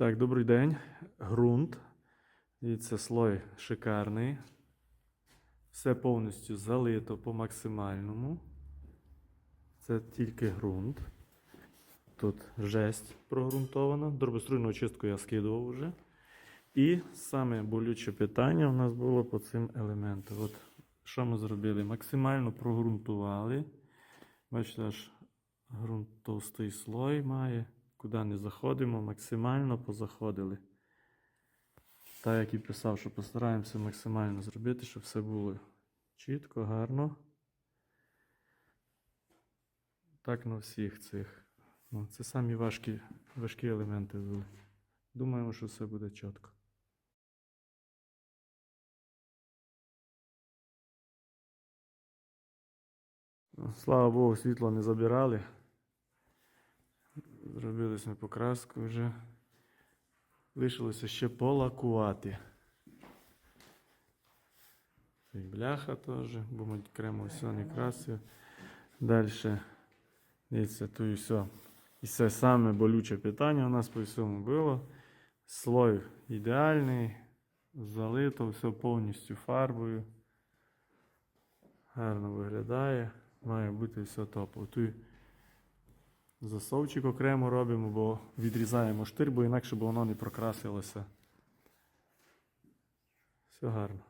Так, добрий день. Грунт. Дивіться, слой шикарний. Все повністю залито по максимальному. Це тільки ґрунт. Тут жесть прогрунтована. Дробоструйну очистку я скидував вже. І саме болюче питання у нас було по цим елементам. От що ми зробили? Максимально прогрунтували. Бачите, аж ґрунт товстий слой має. Куди не заходимо, максимально позаходили. Так як і писав, що постараємося максимально зробити, щоб все було чітко, гарно. Так на всіх цих. Ну, це самі важкі, важкі елементи були. Думаємо, що все буде чітко. Слава Богу, світло не забирали. Зробили ми покраску вже. Лишилося ще полакувати. І бляха теж, бо ми окремо все не красив. Далі, дивіться, тут і все. І це саме болюче питання у нас по всьому було. Слой ідеальний, залито, все повністю фарбою. Гарно виглядає. Має бути все топ. Тут засовчик окремо робимо, бо відрізаємо штир, бо інакше б воно не прокрасилося. Все гарно.